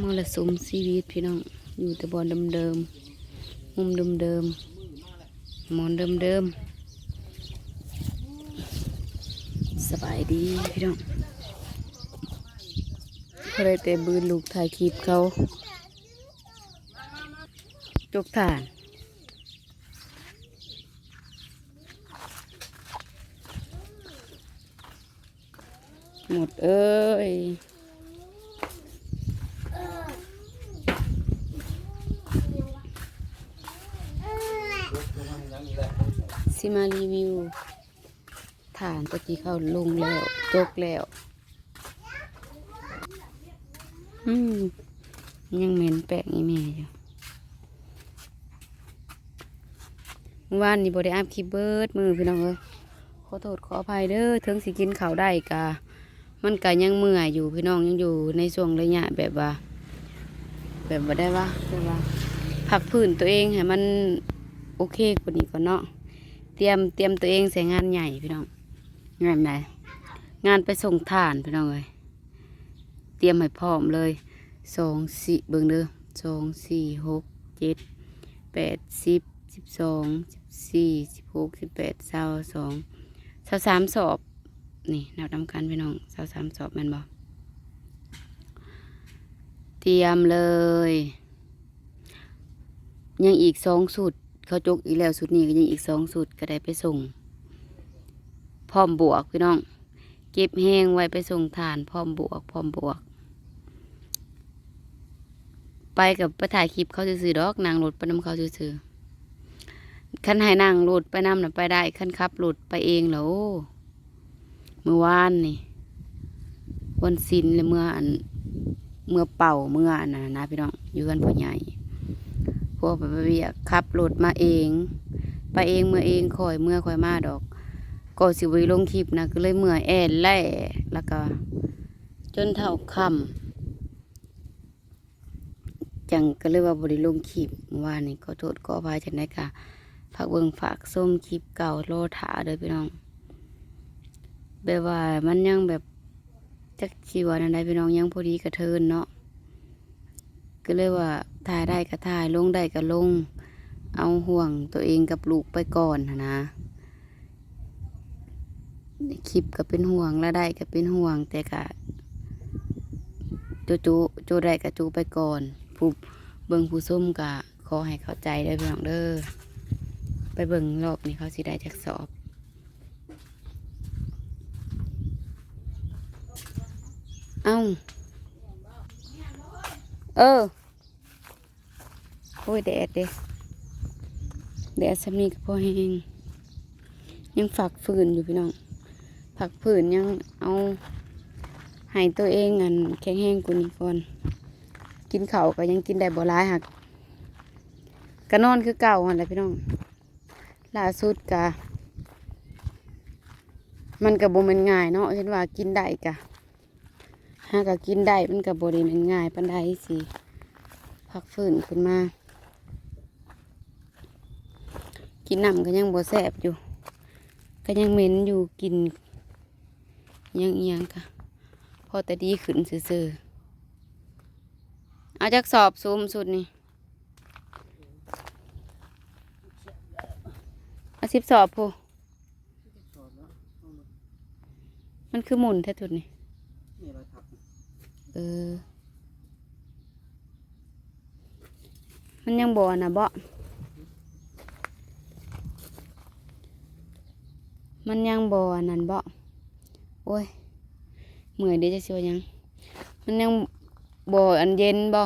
มรสุมชีวิตพี่น้อง อยู่แต่บอนเดิมๆมุมเดิมๆหมอนเดิมๆสบายดีพี่น้องเขาได้แต่บืนลูกถ่ายคลิปเขา จกฐานหมดเอ้ย สิมารีวิวฐานตะกี้เขาลงแล้วตกแล้ว อืม ยังเหม็นแปลกอีแม่อยู่วานนี้บได้อาบคลิปเบิร์ดมือพี่น้องเอ้ยขอโทษขออภัยเด้อถึงสิกินข้าวได้กะมันกะยังเมื่อยอยู่พี่น้องยังอยู่ในช่วงระยะแบบว่า แบบว่าได้ว่าแบบว่าพักพื้นตัวเองให้มันโอเคกว่านี้ก่อนเนาะ เตรียมเตรียมตัวเองใส่งานใหญ่พี่น้องงานไหนงานไปส่งฐานพี่น้องเลยเตรียมให้พร้อมเลยสองสี่เบิ่งเด้อสองสี่หกเจ็ดแปดสิบสิบสองสิบสี่สิบหกสิบแปดเศร้าสองเศร้าสามสอบนี่แนวทำกันพี่น้องเศร้าสามสอบแม่นบอกเตรียมเลย ยังอีกสองสุด เขาจกอีกแล้วสุดนี้ก็ยังอีกสองสุดก็ได้ไปส่ง พร้อมบวกพี่น้อง เก็บแห้งไว้ไปส่งทานพร้อมบวกพร้อมบวก ไปกับไปถ่ายคลิปเขาซื้อดอกนางรถไปนำเขาซื้อๆคันให้นางรถไปนำน่ะไปได้คันขับรถไปเองแล้วเมื่อวานนี่วันศิลเลยเมื่ออันเมื่อเป่าเมื่ออันนะนะพี่น้องอยู่กันพ่อใหญ่ พวกไปเบียกขับรถมาเอง ไปเองเมื่อเองคอยเมื่อคอยมาดอก ก็สิบริลงคลิปนะก็เลยเมื่อยแอนแล่แล้วก็ จนเท่าคำจังก็เลยว่าบริลงคลิปเมื่อว่านี่ก็โทษก็อภัยจังได้ค่ะฝากเบิ่งฝากส้มคลิปเก่าโลถาเด้อพี่น้องแบบว่ามันยังแบบจักชีวานันใดพี่น้องยังพอดีกระเทินเนาะ ก็เลยว่าถ่ายได้ก็ถ่ายลงได้ก็ลง เอาห่วงตัวเองกับลูกไปก่อนนะคลิปก็เป็นห่วงแล้วได้ก็เป็นห่วง แต่ก็จูจูจูได้ก็จูไปก่อนผู้เบิ่งผู้ส้มก็ขอให้เข้าใจได้อพี่น้องเด้อไปเบิ่งรอบนี้เขาสิได้จักสอบเอ้า ออโอ้ยแดดเด้แดดสำนีกับพอแห้งยังฝักฝืนอยู่พี่น้องฝักฝืนยังเอาให้ตัวเองอันแข็งแห้งกว่านี้ก่อนกินเข้าก็ยังกินได้บ่ร้ายหักก็นอนคือเก่าหันแหละพี่น้องล่าสุดกะมันกับโบแมันง่ายเนาะเห็นว่ากินได้กะ หากะกินได้มันกับโบได้แมันง่ายปันไดสิพักฟื้นขึ้นมา กินน้ำก็ยังบ่แสบอยู่ ก็ยังเหม็นอยู่กิน ยังเอียงค่ะ พอแต่ดีขึ้นซื่อๆเอาจากสอบซูมสุดนี่เอาสิบสอบพูมันคือหมุนแท้ทุดนี่ เออ มันยังบ่นะบ่มันยังบ่อนั่นบ่โอ้ยเหมื่อยเดี๋ยวจะสิว่าหยัง มันยังบ่อันเย็นบ่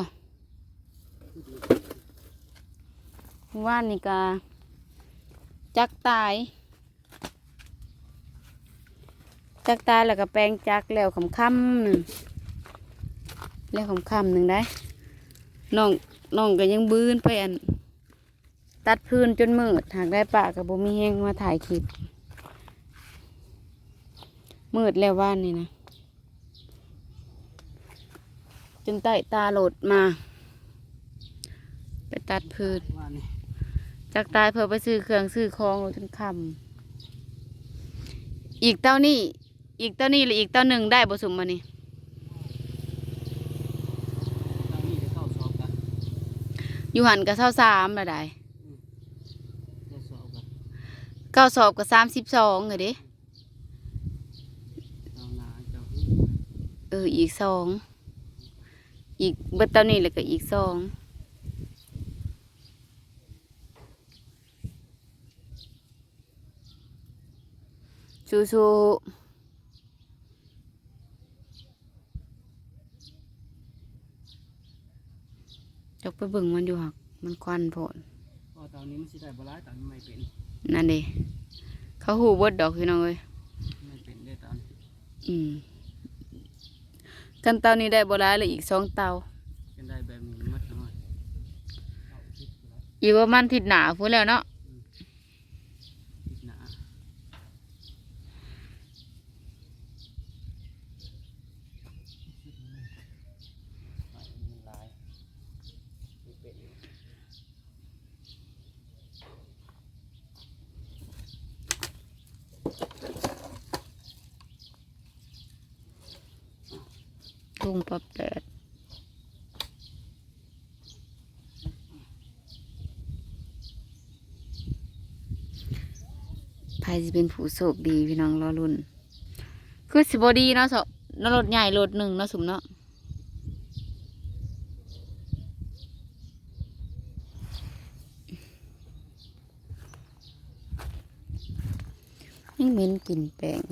ว่านนี่กาจักตาย จักตายแล้วก็แปลงจักแล้วคำคำๆหนึ่ง แล้วคำคำหนึ่งได้น้องน้องก็ยังบืนไปอัน ตัดพื้นจนมืดหากได้ปะกับบ่มีแหงมาถ่ายคลิปมืดแล้วว่านนี่นะจนใต้ตาโหลดมา ไปตัดพื้นจากตายเพื่อไปซื้อเครื่องซื้อของจนคำอีกเต้านี่อีกเต้านี่หรืออีกเต้าหนึ่งได้บ่สมมานี่ ต อยู่หันกับเท่าสามละได้จะสอบกันเก้าสอบกับสามสิบสองเลยเด้เอาหนาเจ้าเอออีกสองอีกเบิดเตานี้แล้วก็อีกสองสู้ๆ ไปเบิ่งมันอยู่หักมันควันโผลเพราะตอนนี้มันสิได้บ่ร้ายตอนนี้ไม่เป็นนั่นเด้เขาหูเบดดอกพี่น้องเอ้ยไม่เป็นได้ตอนอืมกันเตานี้ได้บ่ได้เลยอีกสองเตาเป็นได้แบบนี้มัดหน่อยเอาคิดแล้วอีกว่ามันทิดหนาพูดแล้วเนาะ คิดหนาไปมันลายไม่เป็น ลุงปรับแดดไผสิเป็นผู้โชคดีพี่น้องรอรุ่น คือสิบดีเนาะสนรถใหญ่รถหนึ่งเนาะสุมเนาะยังเหม็นกลิ่นแป้ง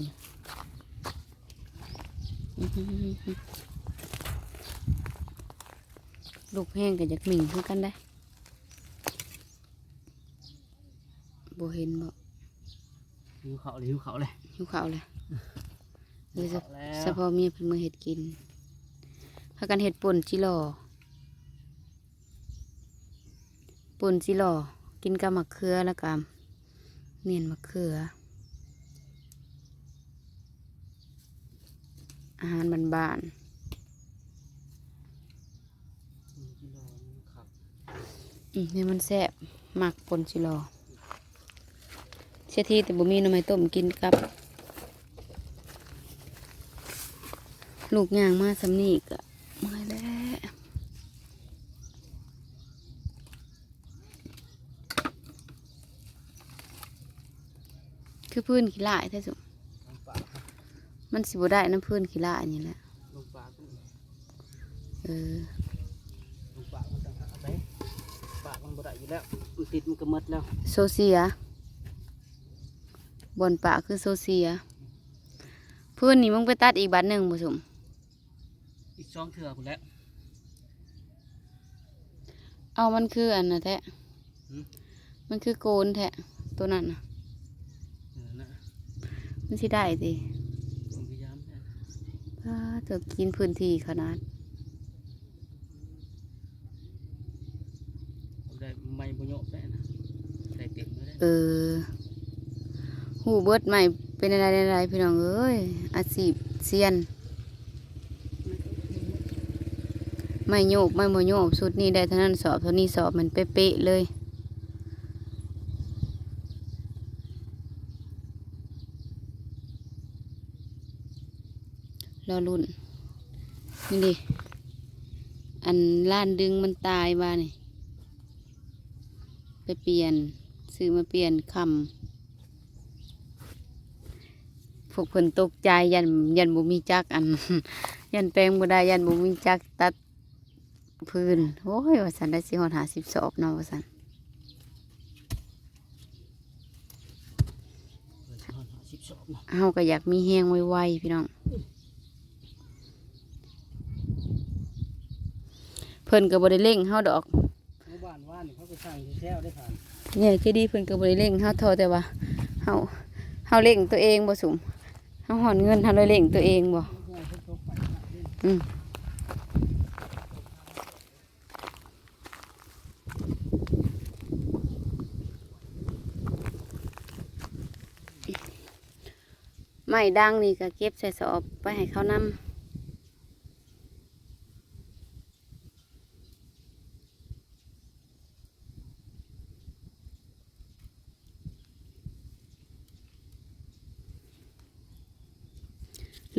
ลูกแห้งกับจากหมิ่งคือกันได้บ่เห็นบ่หิวเขาเลยหิวเขาเลยหิวข้าวเลยเออหิวจะเขาแล้วเฉพาะเมียเป็นมือเห็ดกินพากันเห็ดป่นจิหลอป่นจิหลอกินกับมะเขือแล้วกับเนียนมะเขือ อาหารบ้านกิโลนึงครับ ๆ อืมเนี่ยมันแซ่บหมักปนจิหลอเสียทีแต่บ่มีน้ำไม้ต้มกินกับ ลูกย่างมาสำนีกะมาแล้วคือพื้นขี้ลายแท้สุลงปากมันสิบ่ได้น้ำพื้นขี้ลายนี่แหละเออ ลงปากมันต่างหากไปปากมันบ่ ได้อยู่แล้วมันติดมันก็หมดแล้วโซเซียบนปากคือโซเซียพื้นนี่มึงไปตัดอีกบัดหนึ่งบ่สุมอีกสองเถื่อคุณแล้วเอามันคืออันน่ะแท้หืมมันคือโกนแท้ตัวนั้นน่ะเออนะมันสิได้สิผมพยายามนะ ถ้าเธอกินพื้นที่ขนาด ผมได้ไม่บุญโยกได้นะได้ เออหูเบิดใหม่เป็นอะไรอะไรพี่น้องเอ้ยอาชีพเซียน ไม่โยกไม่โมโยกสุดนี้ได้เท่านั้นสอบเท่านี้สอบมันเป๊ะๆเลยรอรุ่น นี่ดิ อันล้านดึงมันตายบ้านี่ ไปเปลี่ยน ซื้อมาเปลี่ยนคำพวกเพิ่นตกใจยันยันบุมีจักอัน ยันแปลงบ่ได้ยันบุมีจักตัดพื้นโอ้ยว่าสันได้สิหอดหาสิบสอบเนาะว่าสันเปิดห้องหาสิบสองนะเฮาก็อยากมีแฮงไวๆพี่น้อง เพิ่นก็บ่ได้เร่งเฮาดอกเมื่อวานว่านนี่เขาก็สร้างที่แท้วได้ผ่านเนี่ยเจดีเพิ่นก็บ่ได้เร่งเฮาเทอแต่ว่าเฮาเฮาเร่งตัวเองบ่สุมเฮาหอนเงินเฮาเลยเร่งตัวเองบ่ง่ายทุกทไปอืมไม้ดังนี่ก็เก็บใส่สอบไปให้เขานำ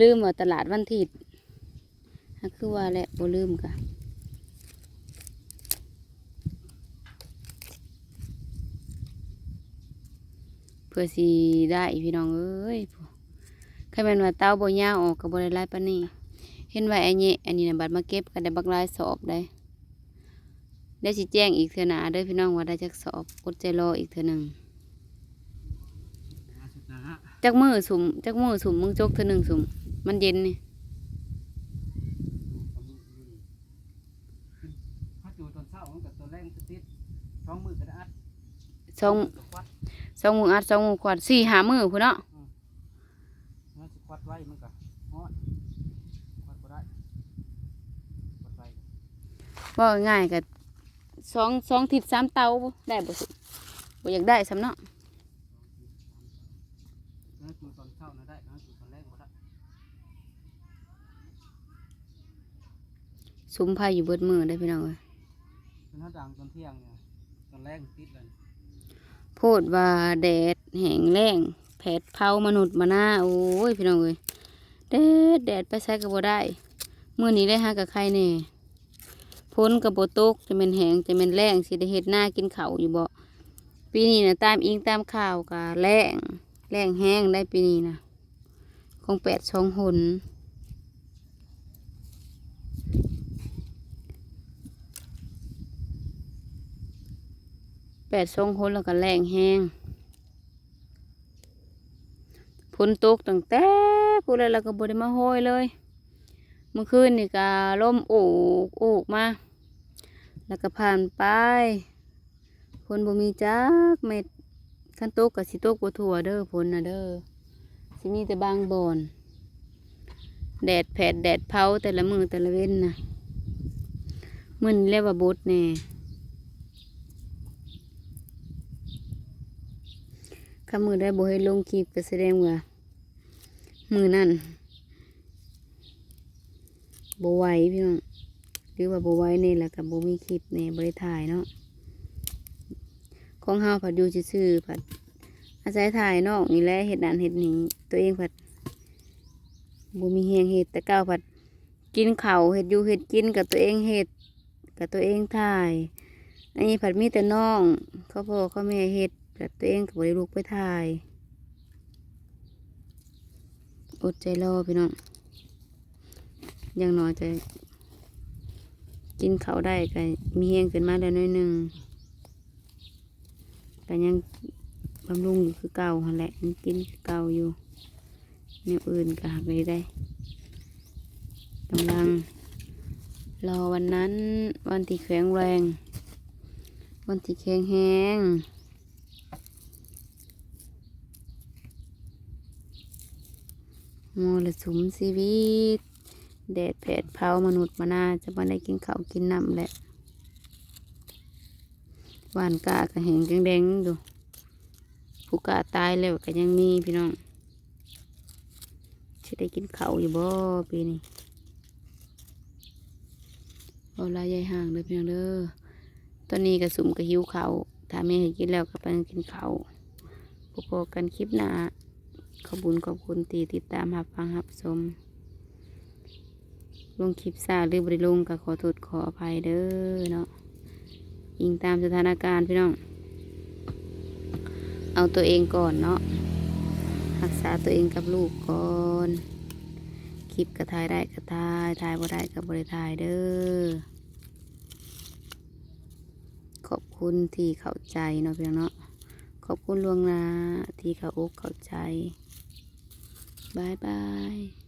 ลืมว่าตลาดวันทิดคือว่าแหละบ่ลืมค่ะเพื่อสีได้พี่น้องเอ้ยใครเป็นว่าเต้าบ่ยาออกกับบ่ได้ไล่ปะนี่เห็นว่าไอ้เนี่ยอันนี้นะบัตรมาเก็บกันได้บักไล่สอบได้ได้ชี้แจ้งอีกเถอะนะเด้อพี่น้องว่าได้จักสอบกดใจรออีกเถอะหนึ่งจักมือสุ่มจักมือสุ่มมึงจกเถอะหนึ่งสุ่ม มันเย็นนี่ถ้าจูตอนเช้ามันกับตัวแรงติดท้องมือก็ได้อัดสองมือก็ควัดสองมืออัดสองมือขวดสี่หามือพุ่นเนาะมันสิควัดไว้มันก็ฮอดควัดบ่ได้ควัดไว้ว่าง่ายกับสองสองทิศสามเตาบ่ได้บ่สุบ่อยากได้สำเนาะ ถ้าจูตอนเช้านะได้ถ้าจูตอนแรงบ่ได้ สุมไผ่อยู่เบิดมือได้อพี่น้องเอ้ยเป็นถ้าดังตอนเที่ยงเนี่ยตอนแรงติดเลยโพดว่าแดดแห้งแล้งแผดเผามนุษย์มาหน้าโอ้ยพี่น้องเอ้ยแดดแดดไปใช้ก็บ่ได้มื้อนี้ได้หากับใครแน่พ้นกับบ่ตกจะแม่นแห้งจะแม่นแล้งสิได้เฮ็ดหน้ากินข้าวอยู่บ่ปีนี้น่ะตามอิงตามข่าวก็แล้งแล้งแห้งได้ปีนี้น่ะคงแปดสองหน ดทรงคนแล้วก็แรงแห้งฝนตกตั้งแต่พูดแล้วเราก็บดมาโหยเลย เมื่อคืนนี่ก็ล่มโอกโอกมา แล้วก็ผ่านไปฝนบ่มีจักเม็ดขั้นตกกับสิตกบ่ทั่วเด้อฝนนะเด้อสิมีแต่บางบอนแดดแผดแดดเผาแต่ละมือแต่ละเว้นนะมึนเรียกว่าบดแน่ ข้ามือได้บ่ให้ลงคลิปก็แสดงว่ามือนั่นบ่ไหวพี่น้องหรือว่าบ่ไหวนี่แหละกับบ่มีคลิปนี่บ่ได้ถ่ายเนาะของเฮาผัดอยู่ซื่อผัด อาศัยถ่ายนอกนี่แหละเฮ็ดนั่นเฮ็ดนี่ตัวเองผัดบ่มีแฮงเฮ็ดแต่เก้าผัดกินเข้าเฮ็ดอยู่เฮ็ดกินกับตัวเองเฮ็ดกับตัวเองถ่าย อันนี้ผัดมีแต่น้องเขาพ่อเขาแม่เฮ็ด แต่ตัวเองกับบริลูกไปถ่าย อดใจรอพี่น้องอยังน้อยจะกินเขาได้ก็มีแหงขึ้นมาแล้วน้อยหนึ่งแต่ยังบำรุงอยู่คือเก่าหันแหละยังกินเก่าอยู่แนวอื่นก็หักเลยได้กำลังรอวันนั้นวันที่แข็งแรง วันที่แข็งแห้ง มรสุมชีวิตแดดแผดเผามนุษย์มานาจะมาได้กินข้าวกินน้ำแหละหวานกากระแหงแดงๆดูผู้กาตายแล้วก็ยังมีพี่น้องจะได้กินข้าวอยู่บ่ปีนี้เอลายใหญ่ห่างเลยพี่น้องเด้อตอนนี้กระสุมกระหิวเขาถ้าแม่ให้กินแล้วก็ไปกินข้าวพบกันคลิปหน้า ขอบุญขอบคุณตีติดตามหับฟังหับชมลงคลิปซาหรือบริลงก็ขอโทษขออภัยเด้อเนาะยิงตามสถานการณ์พี่น้อง เอาตัวเองก่อนเนาะรักษาตัวเองกับลูกก่อนคลิปก็ถ่ายได้ก็ถ่ายถ่ายบ่ได้ก็บ่ได้ถ่ายเด้อขอบคุณที่เข้าใจเนาะพี่น้องเนาะขอบคุณลวงนาที่เขาอกเข้าใจ บายบาย